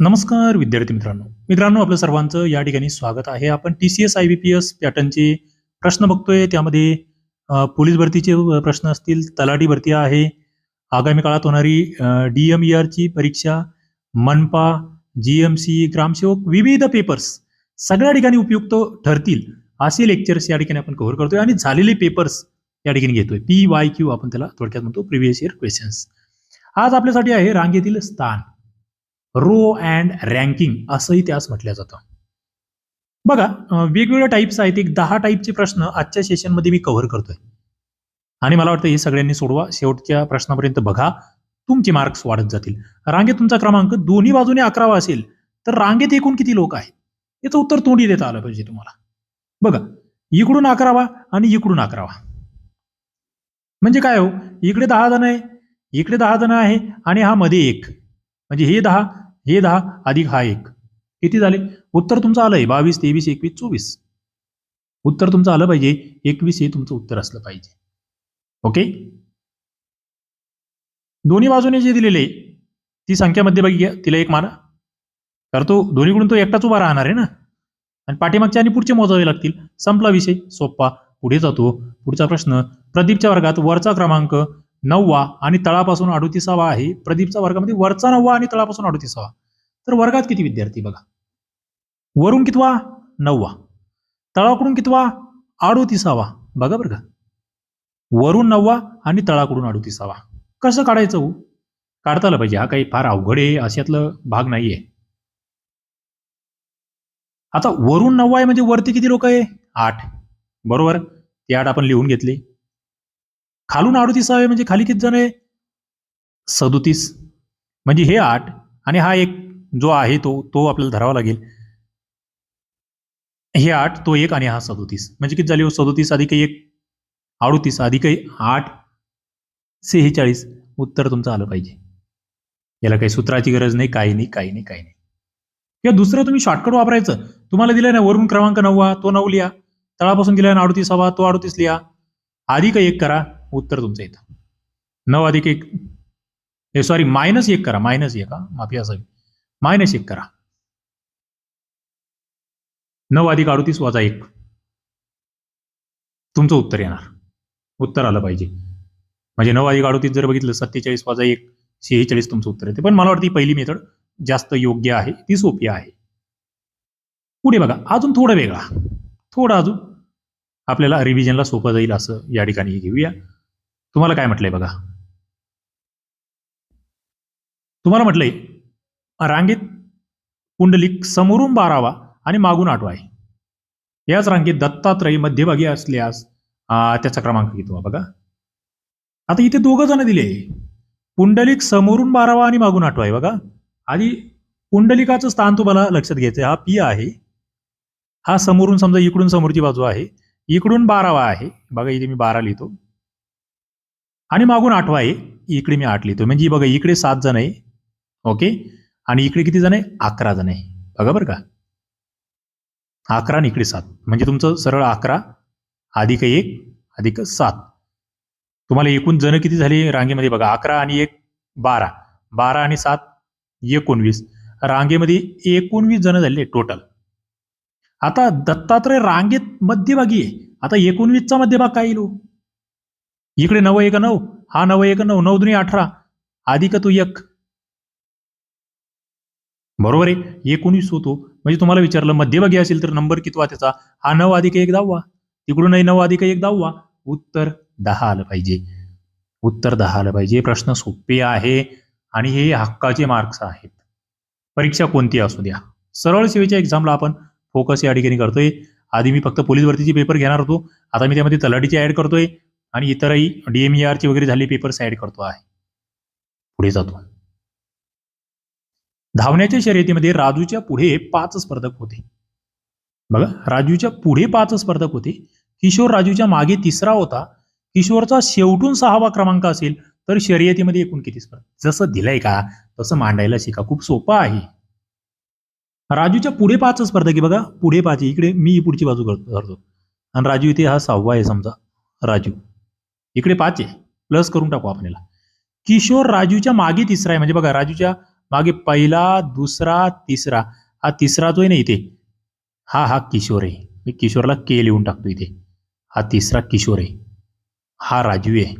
नमस्कार विद्यार्थी मित्रांनो. मित्रांनो आपलं सर्वांचं या ठिकाणी स्वागत आहे. आपण T C S I B P S पॅटर्नचे प्रश्न बघतोय. त्यामध्ये पोलीस भरतीचे प्रश्न असतील तलाठी भरती आहे. आगामी काळात होणारी डी एम ई ची परीक्षा मनपा जी एम सी ग्रामसेवक विविध पेपर्स सगळ्या ठिकाणी उपयुक्त ठरतील असे लेक्चर्स या ठिकाणी आपण कव्हर करतोय आणि झालेले पेपर्स या ठिकाणी घेतोय. पी वाय क्यू आपण त्याला थोडक्यात म्हणतो प्रिव्हियस इयर क्वेश्चन्स आज आपल्यासाठी आहे रांगेतील स्थान. रो अँड रँकिंग असंही त्यास म्हटलं जातं. बघा वेगवेगळ्या टाईप्स आहेत. एक दहा टाईपचे प्रश्न आजच्या सेशनमध्ये मी कव्हर करतोय. आणि मला वाटतं हे सगळ्यांनी सोडवा. शेवटच्या प्रश्नापर्यंत बघा. तुमचे मार्क्स वाढत जातील. रांगेत तुमचा क्रमांक दोन्ही बाजूने अकरावा असेल तर रांगेत एकूण किती लोक आहेत? याचं उत्तर तोंडी देता आलं पाहिजे तुम्हाला. बघा इकडून अकरावा आणि इकडून अकरावा. म्हणजे काय हो? इकडे दहा जण आहे इकडे दहा जण आहे आणि हा मध्ये एक. म्हणजे हे दहा हे दहा अधिक हा एक. किती झाले? उत्तर तुमचं आलंय. बावीस तेवीस एकवीस चोवीस. उत्तर तुमचं आलं पाहिजे. एकवीस हे तुमचं उत्तर असलं पाहिजे. ओके? दोन्ही बाजूने जे दिलेले ती संख्या मध्ये बघिया तिला एक मारा. तर तो दोन्हीकडून तो एकटाच उभा राहणार आहे ना? आणि पाठीमागचे आणि पुढचे मोजावे लागतील. संपला विषय. सोप्पा. पुढे जातो. पुढचा प्रश्न. प्रदीपच्या वर्गात वरचा क्रमांक नववा आणि तळापासून अडुतीसावा आहे. प्रदीपच्या वर्गामध्ये वरचा नववा आणि तळापासून अडुतीसावा. तर वर्गात किती विद्यार्थी बघा? वरून कितवा? नववा. तळाकडून कितवा? अडोतीसावा. बघा बरं का. वरून नववा आणि तळाकडून अडोतीसावा. कसं काढायचं हो? काढता आलं पाहिजे. हा काही फार अवघड आहे अशातलं भाग नाहीये. आता वरून नववा आहे म्हणजे वरती किती लोक आहे? आठ. बरोबर? ते आठ आपण लिहून घेतले. खालून अडोतीसावे म्हणजे खाली किती जण आहे? सदोतीस. म्हणजे हे आठ आणि हा एक जो आहे तो तो आपल्याला धरावा लागेल. हे आठ तो एक आणि हा सदोतीस. म्हणजे किती झाले हो? सदोतीस अधिक एक अडोतीस अधिक आठ सेहेचाळीस. उत्तर तुमचं आलं पाहिजे. याला काही सूत्राची गरज नाही काही नाही काही नाही काही नाही. किंवा दुसरं तुम्ही शॉर्टकट वापरायचं. तुम्हाला दिलं ना वरून क्रमांक नववा तो नऊ लिहा. तळापासून दिलाय ना अडोतीसावा तो अडोतीस लिहा. अधिक एक करा उत्तर तुमचं येतं नऊ अधिक एक सॉरी मायनस एक करा मायनस एक हा. माफी असावी. मायनस एक करा. नऊ अधिक अडतीस वजा एक. तुमचं उत्तर येणार. उत्तर आलं पाहिजे. म्हणजे नऊ अधिक अडतीस जर बघितलं सत्तेचाळीस वजा एक शेहेचाळीस तुमचं उत्तर येते. पण मला वाटतं पहिली मेथड जास्त योग्य आहे ती सोपी आहे. पुढे बघा अजून थोडा वेगळा. थोडं अजून आपल्याला रिव्हिजनला सोपं जाईल असं या ठिकाणी घेऊया. तुम्हाला काय म्हटलंय बघा? तुम्हाला म्हटलंय रांगेत पुंडलिक समोरून बारावा आणि मागून आठवा आहे. याच रांगेत दत्तात्रय मध्यभागी असल्यास त्याचा क्रमांक घेतो बघा? आता इथे दोघं जण दिले पुंडलिक समोरून बारावा आणि मागून आठवा आहे बघा. आधी पुंडलिकाचं स्थान तुम्हाला लक्षात घ्यायचं आहे. हा पी आहे. हा समोरून समजा इकडून समोरची बाजू आहे. इकडून बारावा आहे. बघा इथे मी बारा लिहितो. आणि मागून आठवा आहे. इकडे मी आठ लिहितो. म्हणजे बघा इकडे सात जण आहे. ओके? आणि इकडे किती जण आहे? अकरा जण आहे. बघा बरं का. अकरा आणि इकडे सात. म्हणजे तुमचं सरळ अकरा अधिक एक अधिक सात. तुम्हाला एकूण जण किती झाली रांगेमध्ये? बघा अकरा आणि एक बारा. बारा आणि सात एकोणवीस. रांगेमध्ये एकोणवीस जण झाले टोटल आता दत्तात्रय रांगेत मध्यभागी आहे. आता एकोणवीसचा मध्यभाग काय येईल हो? इकडे नव एक नऊ हा नव एक नऊ नऊ दुनी अठरा. अधिक तू एक. बरोबर आहे? एकोणीस होतो. म्हणजे तुम्हाला विचारलं मध्यभागी असेल तर नंबर कितवा त्याचा? हा नऊ अधिक एक दहावा. तिकडूनही नऊ अधिक एक दहावा. उत्तर दहा आलं पाहिजे. उत्तर दहा आलं पाहिजे. प्रश्न सोपे आहे आणि हे हक्काचे मार्क्स आहेत. परीक्षा कोणती असू द्या. सरळ सेवेच्या एक्झामला आपण फोकस या ठिकाणी करतोय. आधी मी फक्त पोलीस भरतीची पेपर घेणार होतो. आता मी त्यामध्ये तलाठीची ऍड करतोय आणि इतरही डीएमईआरची वगैरे झाले पेपर्स ऍड करतो आहे. पुढे जातो. धावण्याच्या शर्यतीमध्ये राजूच्या पुढे पाच स्पर्धक होते. बघा राजूच्या पुढे पाच स्पर्धक होते. किशोर राजूच्या मागे तिसरा होता. किशोरचा शेवटून सहावा क्रमांक असेल तर शर्यतीमध्ये एकूण किती स्पर्धक? जसं दिलंय का तसं मांडायला शिका. खूप सोपं आहे. राजूच्या पुढे पाच स्पर्धक आहे बघा. पुढे पाच आहे. इकडे मी पुढची बाजू करतो आणि राजू इथे हा सहावा आहे समजा. राजू. इकडे पाच आहे. प्लस करून टाकू आपण याला किशोर राजूच्या मागे तिसरा आहे. म्हणजे बघा राजूच्या मागे पहिला दुसरा तिसरा. हा तिसरा जो आहे ना इथे हा हा किशोर आहे. मी किशोरला के लिहून टाकतो इथे. हा तिसरा किशोर आहे. हा राजू आहे.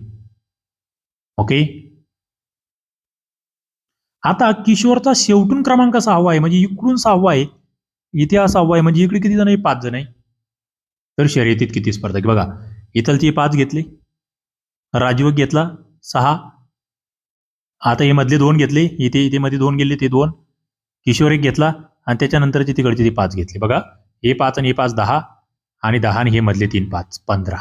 ओके? आता किशोरचा शेवटून क्रमांक सहावा आहे. म्हणजे इकडून सहावा आहे. इथे हा सहावा आहे. म्हणजे इकडे किती जण आहे? पाच जण आहे. तर शर्यतीत किती स्पर्धक बघा इथलचे पाच घेतले. राजू घेतला. सहा. आता हे मधले दोन घेतले इथे इथे मध्ये दोन गेले ते दोन. किशोर एक घेतला आणि त्याच्यानंतरचे तिकडचे ते पाच घेतले. बघा हे पाच आणि हे पाच दहा आणि दहा आणि हे मधले तीन पाच पंधरा.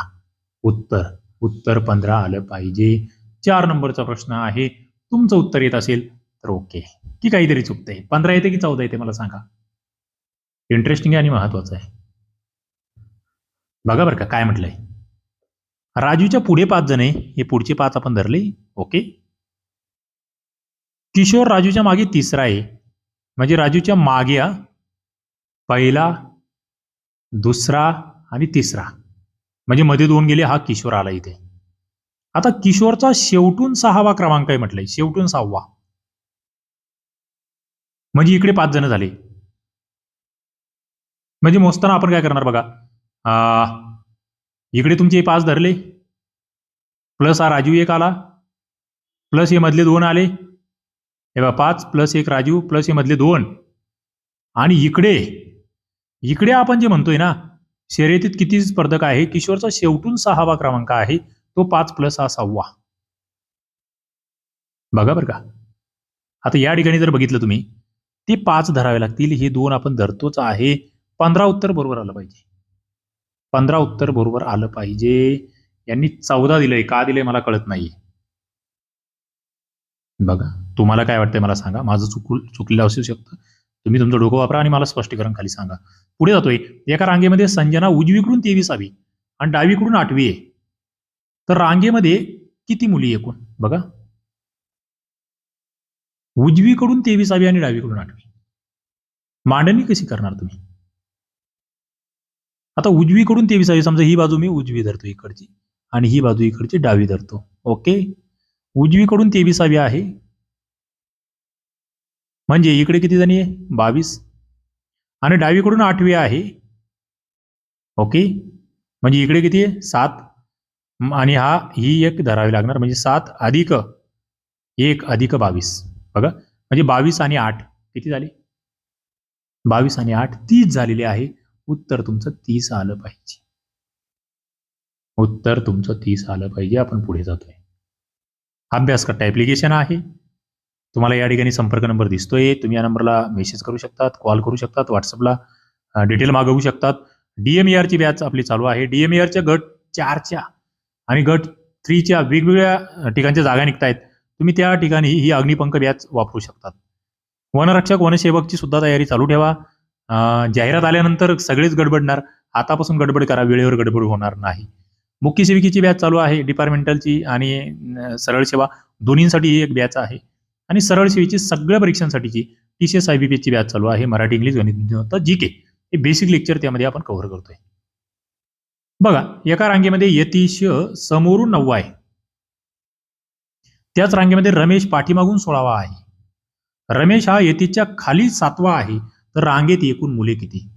उत्तर उत्तर पंधरा आलं पाहिजे. चार नंबरचा प्रश्न आहे. तुमचं उत्तर येत असेल तर ओके. की काहीतरी चुकतंय. पंधरा येते की चौदा येते मला सांगा. इंटरेस्टिंग आहे आणि महत्वाचं आहे. बघा बरं का काय म्हटलंय. राजूच्या पुढे पाच जण आहे. हे पुढचे पाच आपण धरले. ओके. किशोर राजूच्या मागे तिसरा आहे. म्हणजे राजूच्या मागे पहिला दुसरा आणि तिसरा. म्हणजे मध्ये दोन गेले हा किशोर आला इथे. आता किशोरचा शेवटून सहावा क्रमांक आहे म्हटलंय. शेवटून सहावा. म्हणजे इकडे पाच जण झाले. म्हणजे मोजताना आपण काय करणार बघा. इकडे तुमचे पाच धरले. प्लस हा राजू एक आला. प्लस हे मधले दोन आले. हे बा पाच प्लस एक राजीव प्लस हे मधले दोन. आणि इकडे इकडे आपण जे म्हणतोय ना शर्यतीत किती स्पर्धक आहे? किशोरचा शेवटून सहावा क्रमांक आहे तो पाच प्लस हा सहावा. बघा बरं का. आता या ठिकाणी जर बघितलं तुम्ही ते पाच धरावे लागतील. हे दोन आपण धरतोच आहे. पंधरा उत्तर बरोबर आलं पाहिजे. पंधरा उत्तर बरोबर आलं पाहिजे. यांनी चौदा दिलंय. का दिलंय मला कळत नाही. बघा तुम्हाला काय वाटतंय मला सांगा. माझं चुकू चुकलेलं असू शकतं. तुम्ही तुमचं डोकं वापरा आणि मला स्पष्टीकरण खाली सांगा. पुढे जातोय. एका रांगेमध्ये संजना उजवीकडून तेवीसावी आणि डावीकडून आठवी आहे. तर रांगेमध्ये किती मुली एकूण? बघा. उजवीकडून तेवीसावी आणि डावीकडून आठवी. मांडणी कशी करणार तुम्ही? आता उजवीकडून तेवीसावी समजा ही बाजू मी उजवी धरतो इकडची आणि ही बाजू इकडची डावी धरतो. ओके? उजवीकडून तेविसावी आहे. म्हणजे इकडे किती जणी आहे? बावीस. आणि डावीकडून आठवी आहे. ओके? म्हणजे इकडे किती आहे? सात. आणि हा ही एक धरावी लागणार. म्हणजे सात अधिक एक अधिक बावीस. बघा. म्हणजे बावीस आणि आठ. किती झाले? बावीस आणि आठ. तीस झालेले आहे. उत्तर तुमचं तीस आलं पाहिजे. उत्तर तुमचं तीस आलं पाहिजे. आपण पुढे जातोय. अभ्यास करता ऍप्लिकेशन आहे. तुम्हाला या ठिकाणी संपर्क नंबर दिसतोय. तुम्ही या नंबरला मेसेज करू शकतात कॉल करू शकतात व्हॉट्सअपला डिटेल मागवू शकतात. डीएमईआरची बॅच आपली चालू आहे. डीएमईआरच्या गट चारच्या आणि गट थ्रीच्या वेगवेगळ्या ठिकाणच्या जागा निघतायत. तुम्ही त्या ठिकाणी ही अग्निपंख बॅच वापरू शकतात. वनरक्षक वनसेवकची सुद्धा तयारी चालू ठेवा. जाहिरात आल्यानंतर सगळेच गडबडणार. आतापासून गडबड करा. वेळेवर गडबड होणार नाही. मुख्य सेविकेची बॅच चालू आहे डिपार्टमेंटलची आणि सरळ सेवा दोन्हींसाठी ही एक बॅच आहे. आणि सरळ सेवेची सगळ्या परीक्षांसाठीची T C S I B P ची बॅच चालू आहे मराठी इंग्लिश गणित जी के. हे बेसिक लेक्चर त्यामध्ये आपण कव्हर करतोय. बघा एका रांगेमध्ये यतीश समोरून नववा आहे. त्याच रांगेमध्ये रमेश पाठीमागून सोळावा आहे. रमेश हा यतीच्या खाली सातवा आहे तर रांगेत एकूण मुले किती?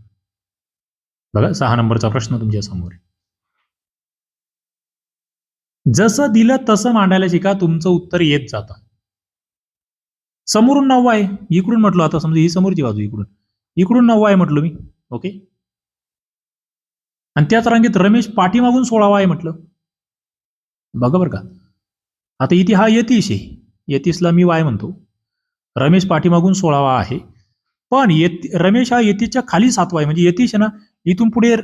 बघा सहा नंबरचा प्रश्न तुमच्यासमोर आहे. जसं दिलं तसं मांडायला शिका तुमचं उत्तर येत जातं. समोरून नववा आहे. इकडून म्हटलो आता समजा ही समोरची बाजू इकडून. इकडून नववा आहे म्हटलो मी. ओके? आणि त्याच रांगेत रमेश पाठीमागून सोळावा आहे म्हटलं. बघा बरं का. आता इथे हा यतीश आहे. यतीशला मी वाय म्हणतो. रमेश पाठीमागून सोळावा आहे. पण येत रमेश हा यतीच्या खाली सातवा आहे. म्हणजे यतीश आहे ना इथून पुढे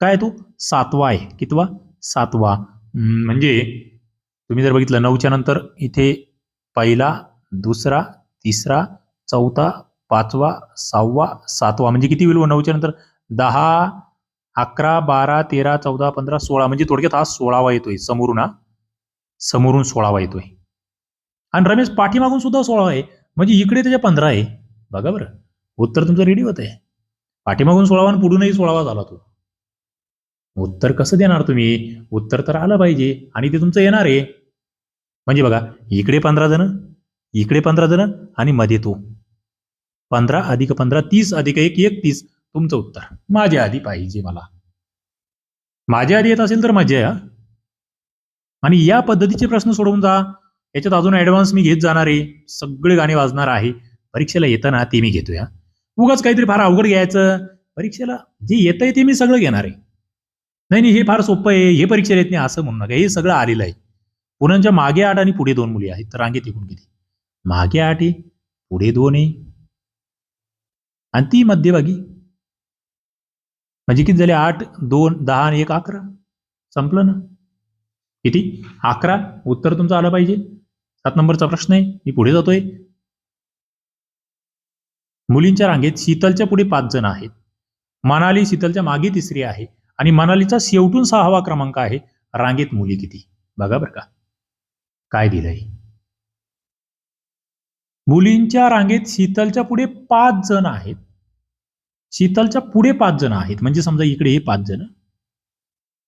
काय तो? सातवा आहे. कितवा? सातवा. म्हणजे तुम्ही जर बघितलं नऊच्या नंतर इथे पहिला दुसरा तिसरा चौथा पाचवा सहावा सातवा म्हणजे किती होईल हो नऊच्या नंतर? दहा अकरा बारा तेरा चौदा पंधरा सोळा म्हणजे थोडक्यात हा सोळावा येतोय समोरून हा. समोरून सोळावा येतोय. आणि रमेश पाठीमागून सुद्धा सोळा आहे. म्हणजे इकडे त्याच्या पंधरा आहे. बघा बरं. उत्तर तुमचं रेडी होत आहे पाठीमागून सोळावा आणि पुढूनही सोळावा झाला तो. उत्तर कसं देणार तुम्ही? उत्तर तर आलं पाहिजे आणि ते तुमचं येणार आहे. म्हणजे बघा इकडे पंधरा जण इकडे पंधरा जण आणि मध्ये तो. पंधरा अधिक पंधरा तीस अधिक एक एकतीस तुमचं उत्तर. माझ्या आधी पाहिजे मला. माझ्या आधी येत असेल तर मजा आहे आणि या पद्धतीचे प्रश्न सोडवून जा. याच्यात अजून ऍडव्हान्स मी घेत जाणार आहे. सगळे गाणे वाजणार आहे. परीक्षेला येताना ते मी घेतोया. उगाच काहीतरी फार अवघड घ्यायचं. परीक्षेला जे येत आहे ते मी सगळं घेणार आहे. नाही नाही हे फार सोपं आहे हे परीक्षा येत नाही असं म्हणू नका. हे सगळं आलेलं आहे. पुण्याच्या मागे आठ आणि पुढे दोन मुली आहेत. तर रांगेत एकूण किती? मागे आठ आहे पुढे दोन आहे. आणि ती मध्यभागी. म्हणजे किती झाले? आठ दोन दहा आणि एक अकरा. संपलं ना? किती? अकरा. उत्तर तुमचं आलं पाहिजे. सात नंबरचा प्रश्न आहे. मी पुढे जातोय. मुलींच्या रांगेत शीतलच्या पुढे पाच जण आहेत. मनाली शीतलच्या मागे तिसरी आहे. आणि मनालीचा शेवटून सहावा क्रमांक आहे रांगेत मुली किती? बघा बरं का. काय दिलंय? मुलींच्या रांगेत शीतलच्या पुढे पाच जण आहेत. शीतलच्या पुढे पाच जण आहेत. म्हणजे समजा इकडे हे पाच जण.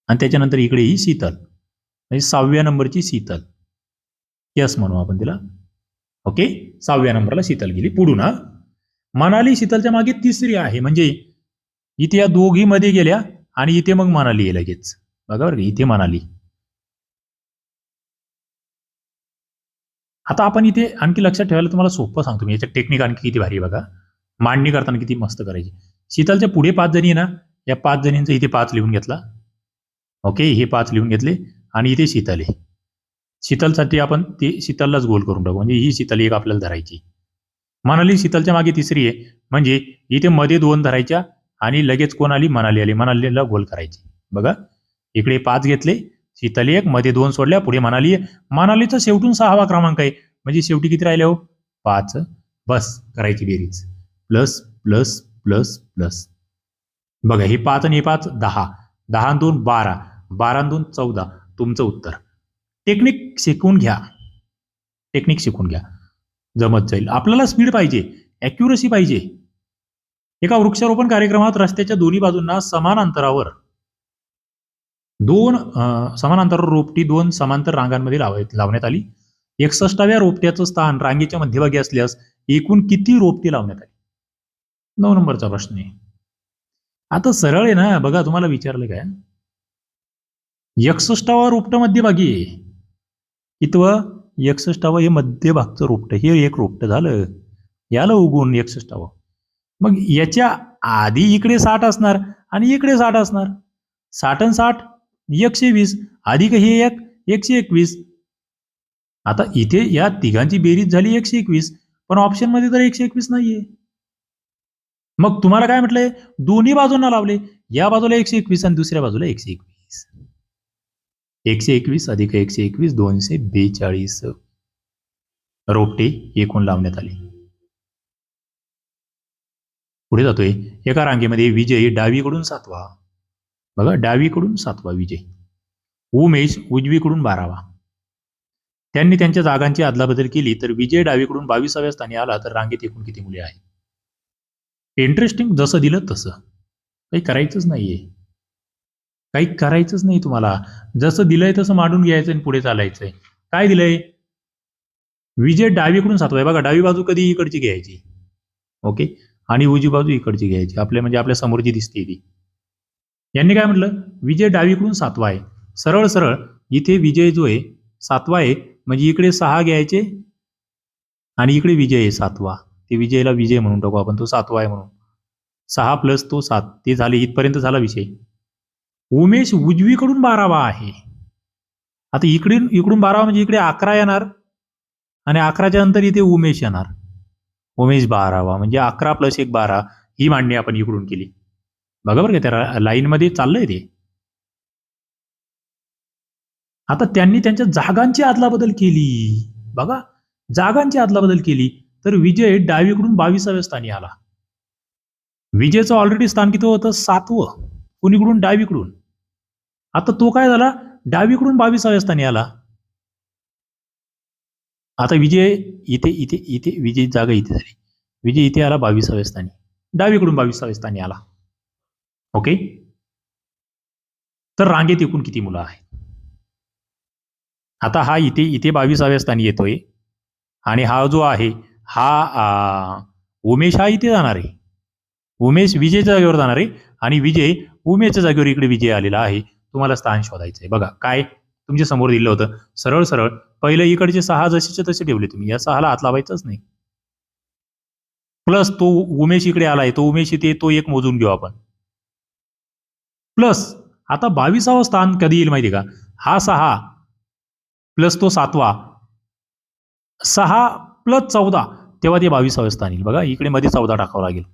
आणि त्याच्यानंतर इकडे ही शीतल. म्हणजे सहाव्या नंबरची शीतल. यस म्हणू आपण तिला. ओके सहाव्या नंबरला शीतल गेली. पुढून हा. मनाली शीतलच्या मागे तिसरी आहे. म्हणजे इथे या दोघीमध्ये गेल्या. आणि इथे मग मनाली आहे लगेच. बघा बरं इथे मनाली. आता आपण इथे आणखी लक्षात ठेवायला तुम्हाला सोपं सांगतो मी. याच्या टेक्निक आणखी किती भारी बघा. मांडणी करताना किती मस्त करायची. शीतलच्या पुढे पाच जणी आहे ना या पाच जणींचं इथे पाच लिहून घेतला. ओके हे पाच लिहून घेतले आणि इथे शीतल आहे. शीतलसाठी आपण ते शीतललाच गोल करून टाकू. म्हणजे ही शीतल एक आपल्याला धरायची. मनाली शीतलच्या मागे तिसरी आहे. म्हणजे इथे मध्ये दोन धरायच्या आणि लगेच कोण आली? मनाली आली. मनालीला गोल करायची. बघा. इकडे पाच घेतले. शीतल एक मध्ये दोन सोडल्या. पुढे मनाली आहे मनालीचा शेवटून सहावा क्रमांक आहे. म्हणजे शेवटी किती राहिले हो? पाच. बस. करायची बेरीज. Plus plus plus plus. बघा हे पाच आणि हे पाच दहा. दहा दोन बारा. बारा दोन चौदा. तुमचं उत्तर. टेक्निक शिकून घ्या. टेक्निक शिकून घ्या. जमत जाईल. आपल्याला स्पीड पाहिजे. ॲक्युरसी पाहिजे. एका वृक्षारोपण कार्यक्रमात रस्त्याच्या दोन्ही बाजूंना समान अंतरावर दोन अं, समान अंतरावर रोपटी दोन समांतर रांगांमध्ये लाव लावण्यात आली. एकसष्टाव्या रोपट्याचं स्थान रांगेच्या मध्यभागी असल्यास एकूण किती रोपटी लावण्यात आली? नऊ नंबरचा प्रश्न आहे. आता सरळ आहे ना बघा तुम्हाला विचारलं काय? एकसष्टावा रोपट मध्यभागी आहे. एकसष्टावं हे मध्यभागचं रोपट हे एक रोपट झालं. याला उगून एकसष्टावं. मग याच्या आधी इकडे साठ असणार आणि इकडे साठ असणार. साठ आणि साठ एकशे वीस अधिक हे एक एकशे एकवीस. आता इथे या तिघांची बेरीज झाली एकशे एकवीस पण ऑप्शनमध्ये तर एकशे एकवीस नाहीये. मग तुम्हाला काय म्हटलंय? दोन्ही बाजूंना लावले. या बाजूला एकशे एकवीस आणि दुसऱ्या बाजूला एकशे एकवीस. एकशे एकवीस अधिक एकशे एकवीस दोनशे बेचाळीस. रोपटे एकूण लावण्यात आले. पुढे जातोय. एका रांगेमध्ये विजय डावीकडून सातवा. बघा डावीकडून सातवा विजय. उमेश उजवीकडून बारावा. त्यांनी त्यांच्या जागांची अदलाबदल केली तर विजय डावीकडून बावीसाव्या स्थानी आला तर रांगेत एकूण किती मुले आहेत? इंटरेस्टिंग जसं दिलं तसं. काही करायचंच नाहीये. काही करायचंच नाही तुम्हाला. जसं दिलंय तसं मांडून घ्यायचं आणि पुढे चालायचंय. काय दिलंय? विजय डावीकडून सातवा आहे. बघा डावी बाजू कधी इकडची घ्यायची? ओके. आणि उजवी बाजू इकडची घ्यायची. आपल्या म्हणजे आपल्या समोरची दिसते ती. यांनी काय म्हटलं? विजय डावीकडून सातवा आहे. सरळ सरळ इथे विजय जो आहे सातवा आहे. म्हणजे इकडे सहा घ्यायचे आणि इकडे विजय आहे सातवा. ते विजयला विजय म्हणून टाकू आपण. तो सातवा आहे म्हणून. सहा प्लस तो सात. ते झाले इथपर्यंत झाला विषय. उमेश उजवीकडून बारावा आहे. आता इकडे इकडून बारावा म्हणजे इकडे अकरा येणार आणि अकराच्या नंतर इथे उमेश येणार. उमेश बारावा म्हणजे अकरा प्लस एक बारा ही मांडणी आपण इकडून केली. बघा बरं का त्या लाईनमध्ये चाललंय ते. आता त्यांनी त्यांच्या जागांची अदलाबदल केली. बघा जागांची अदलाबदल केली तर विजय डावीकडून बावीसाव्या स्थानी आला. विजयचं ऑलरेडी स्थान किती होतं? सातवं. कुणीकडून? डावीकडून. आता तो काय झाला? डावीकडून बावीसाव्या स्थानी आला. आता विजय इथे इथे इथे विजय जागा इथे झाली. विजय इथे आला बावीसाव्या स्थानी. डावीकडून बावीसाव्या स्थानी आला. ओके तर रांगेत एकूण किती मुलं आहेत? आता हा इथे इथे बावीसाव्या स्थानी येतोय. आणि हा जो आहे हा उमेश हा इथे जाणार आहे. उमेश विजयच्या जागेवर जाणार आहे. आणि विजय उमेशच्या जागेवर इकडे विजय आलेला आहे. तुम्हाला स्थान शोधायचं आहे बघा काय तुमच्यासमोर दिलं होतं. सरळ सरळ पहिले इकडचे सहा जसेचे तसे ठेवले तुम्ही. या सहाला हात लावायचाच नाही. प्लस तो उमेश इकडे आलाय. तो उमेश इथे तो एक मोजून घेऊ आपण. प्लस आता बावीसावं स्थान कधी येईल माहिती का? हा सहा प्लस तो सातवा. सहा प्लस चौदा. तेव्हा ते बावीसावं स्थान येईल. बघा इकडे मध्ये चौदा टाकावं लागेल.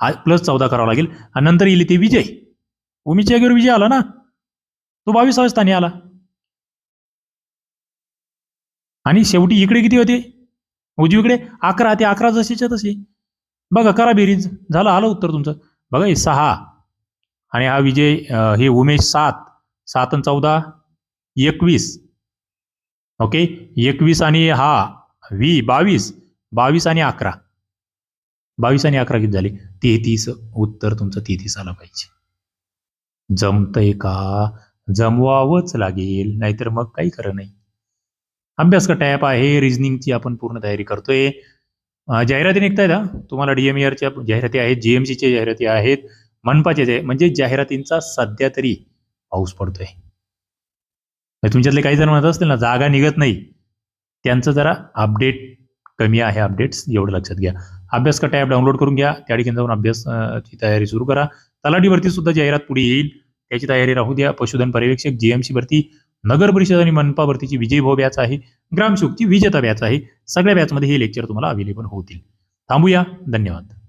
हा प्लस चौदा करावा लागेल. आणि नंतर येईल ते विजय. उमेशच्या जागेवर विजय आला ना? तो बावीसाव्या स्थानी आला. आणि शेवटी इकडे किती होते? उजवीकडे अकरा ते अकरा जसेच्या तसे. बघा करा बेरीज झालं आलं उत्तर तुमचं. बघा हे सहा. आणि हा विजय हे उमेश सात. सात आणि चौदा एकवीस. ओके? एकवीस आणि हा वी बावीस. बावीस आणि अकरा. बावीस आणि अकरा किती झाले? तेहतीस. उत्तर तुमचं तेहतीस आलं पाहिजे. जमतंय का? जमवावंच लागेल. नाहीतर मग काही खरं नाही. अभ्यास का टॅप आहे रिझनिंगची आपण पूर्ण तयारी करतोय. जाहिराती निघतायत हा तुम्हाला डीएमईआरच्या जाहिराती आहेत जीएमसीच्या जाहिराती आहेत मनपाच्या जाहि- म्हणजे जाहिरातींचा सध्या तरी पाऊस पडतोय. तुमच्यातले काही जण म्हणत असतील ना जागा निघत नाही. त्यांचं जरा अपडेट कमी आहे अपडेट्स एवढं लक्षात घ्या. अभ्यास का टॅब डाउनलोड करून घ्या त्या ठिकाणी जाऊन अभ्यास ची तयारी सुरू करा. तलाठी भरती सुद्धा जाहिरात पुढे येईल. त्याची तयारी राहू द्या. पशुधन पर्यवेक्षक जीएमसी भरती नगर परिषद आणि मनपा भरतीची विजय भाऊ बॅच आहे. ग्रामशोकची विजेता बॅच आहे. सगळ्या बॅचमध्ये हे लेक्चर तुम्हाला अवेलेबल होतील. थांबूया. धन्यवाद.